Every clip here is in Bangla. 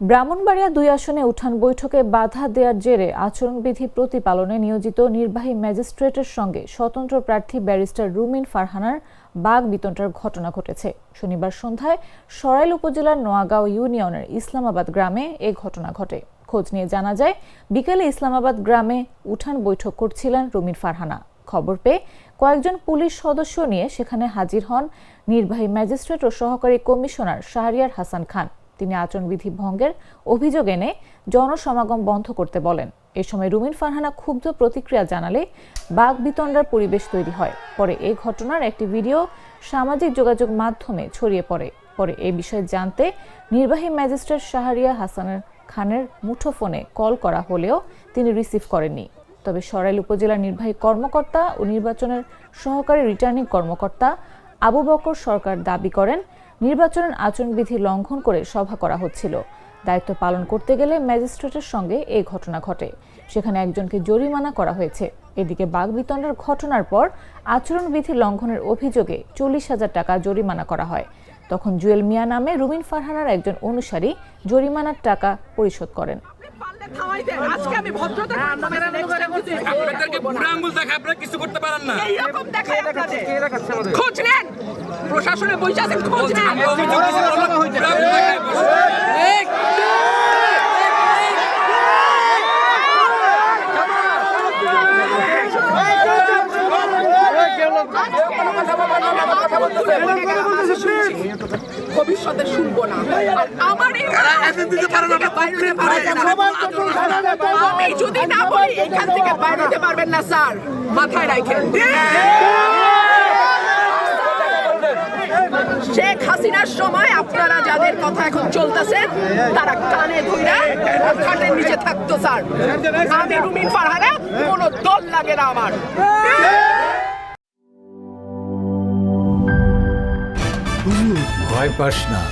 ব্রাহ্মণবাড়িয়া দুই আসনে উঠান বৈঠকে বাধা দেওয়ার জেরে আচরণবিধি প্রতিপালনে নিয়োজিত নির্বাহী ম্যাজিস্ট্রেটের সঙ্গে স্বতন্ত্র প্রার্থী ব্যারিস্টার রুমিন ফারহানার বাঘ বিতণ্ডার ঘটনা ঘটেছে। শনিবার সন্ধ্যায় সরাইল উপজেলার নোয়াগাঁও ইউনিয়নের ইসলামাবাদ গ্রামে এ ঘটনা ঘটে। খোঁজ নিয়ে জানা যায়, বিকেলে ইসলামাবাদ গ্রামে উঠান বৈঠক করছিলেন রুমিন ফারহানা। খবর পেয়ে কয়েকজন পুলিশ সদস্য নিয়ে সেখানে হাজির হন নির্বাহী ম্যাজিস্ট্রেট ও সহকারী কমিশনার শাহরিয়ার হাসান খান। তিনি আচরণবিধি ভঙ্গের অভিযোগ এনে জনসমাগম বন্ধ করতে বলেন। এ সময় রুমিন ফারহানা ক্ষুব্ধ প্রতিক্রিয়া জানালে বাঘ বিতণ্ডার পরিবেশ তৈরি হয়। পরে এই ঘটনার একটি ভিডিও সামাজিক যোগাযোগ মাধ্যমে ছড়িয়ে পড়ে। পরে এ বিষয়ে জানতে নির্বাহী ম্যাজিস্ট্রেট শাহরিয়া হাসানের খানের মুঠোফোনে কল করা হলেও তিনি রিসিভ করেননি। তবে সরাইল উপজেলার নির্বাহী কর্মকর্তা ও নির্বাচনের সহকারী রিটার্নিং কর্মকর্তা আবু বকর সরকার দাবি করেন নির্বাচনের আচরণবিধি লঙ্ঘন করে সভা করা হচ্ছিল। দায়িত্ব পালন করতে গেলে ম্যাজিস্ট্রেটের সঙ্গে এই ঘটনা ঘটে। সেখানে একজনকে জরিমানা করা হয়েছে। এদিকে বাগবিতণ্ডার ঘটনার পর আচরণবিধি লঙ্ঘনের অভিযোগে চল্লিশ হাজার টাকা জরিমানা করা হয়। তখন জুয়েল মিয়া নামে রুমিন ফারহানার একজন অনুসারী জরিমানার টাকা পরিশোধ করেন। আজকে আমি ভদ্রতা আপনাদেরকে বুড়া আঙ্গুল দেখে আপনারা কিছু করতে পারেন না এইরকম দেখায় আপনাদের। খোঁজ নেন প্রশাসনে বসে আছেন খোঁজ নেন আমরা অভিযোগ দিছি বললাম, বুড়া আঙ্গুল দেখায় বসে। ভবিষ্যতে শুনব না আর আমার বাইরে আমি যদি না বলি এখান থেকে বাইরে যেতে পারবেন না স্যার। মাথায় রাখেন শেখ হাসিনার সময় আপনারা যাদের কথা এখন চলতেছে তারা কানে ধইরা খাটের নিচে থাকতো স্যার। আমি রুমিন ফারহানা কোনো দল লাগে না আমার। ভয় পাস না।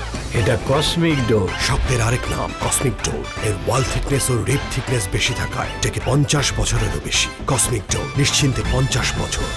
এটা কসমিক ডোজ শব্দের আরেক নাম কসমিক ডোর এর ওয়াল থিকনেস ও রিপ থিকনেস বেশি থাকায়, এটাকে পঞ্চাশ বছরেরও বেশি। কসমিক ডোর নিশ্চিন্তে পঞ্চাশ বছর।